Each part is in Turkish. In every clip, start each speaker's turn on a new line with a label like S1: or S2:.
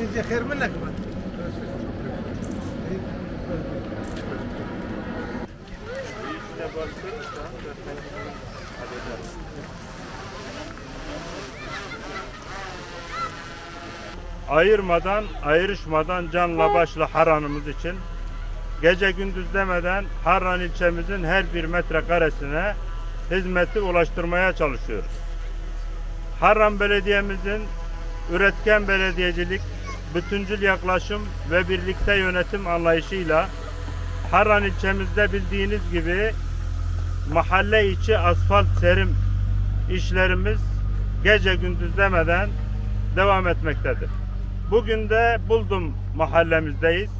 S1: انت خير منك ما.
S2: ayırmadan, ayrışmadan canla başla Harran'ımız için gece gündüz demeden Harran ilçemizin her bir metrekaresine hizmeti ulaştırmaya çalışıyoruz. Harran Belediye'mizin üretken belediyecilik, bütüncül yaklaşım ve birlikte yönetim anlayışıyla Harran ilçemizde bildiğiniz gibi mahalle içi asfalt serim işlerimiz gece gündüz demeden devam etmektedir. Bugün de Buldum mahallemizdeyiz.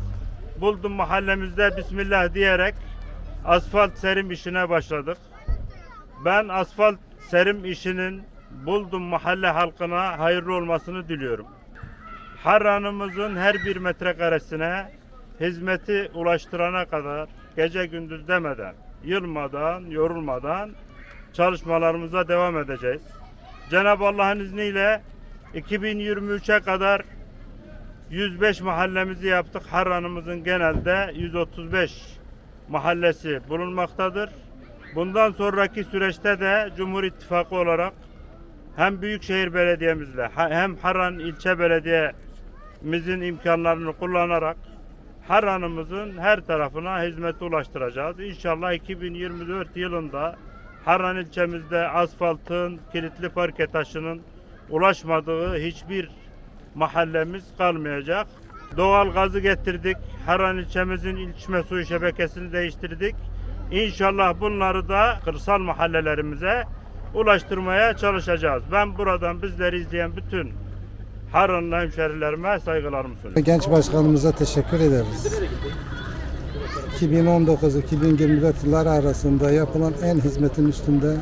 S2: Buldum mahallemizde Bismillah diyerek asfalt serim işine başladık. Ben asfalt serim işinin Buldum mahalle halkına hayırlı olmasını diliyorum. Harranımızın her bir metrekaresine hizmeti ulaştırana kadar gece gündüz demeden, yılmadan, yorulmadan çalışmalarımıza devam edeceğiz. Cenab-ı Allah'ın izniyle 2023'e kadar 105 mahallemizi yaptık. Harranımızın genelde 135 mahallesi bulunmaktadır. Bundan sonraki süreçte de Cumhur İttifakı olarak hem Büyükşehir Belediye'mizle hem Harran İlçe Belediye'mizin imkanlarını kullanarak Harran'ımızın her tarafına hizmeti ulaştıracağız. İnşallah 2024 yılında Harran ilçemizde asfaltın, kilitli parke taşının ulaşmadığı hiçbir mahallemiz kalmayacak. Doğal gazı getirdik. Harran ilçemizin içme suyu şebekesini değiştirdik. İnşallah bunları da kırsal mahallelerimize ulaştırmaya çalışacağız. Ben buradan bizleri izleyen bütün Harranlı hemşerilerime saygılarımı sunuyorum.
S3: Genç başkanımıza teşekkür ederiz. 2019-2024 yılları arasında yapılan en hizmetin üstünde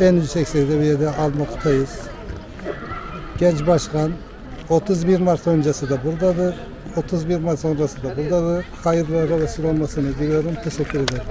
S3: en yüksek seviyede almaktayız. Genç başkan 31 Mart öncesi de buradadır. 31 Mart sonrası da buradadır. Hayırlara vesile olmasını diliyorum. Teşekkür ederim.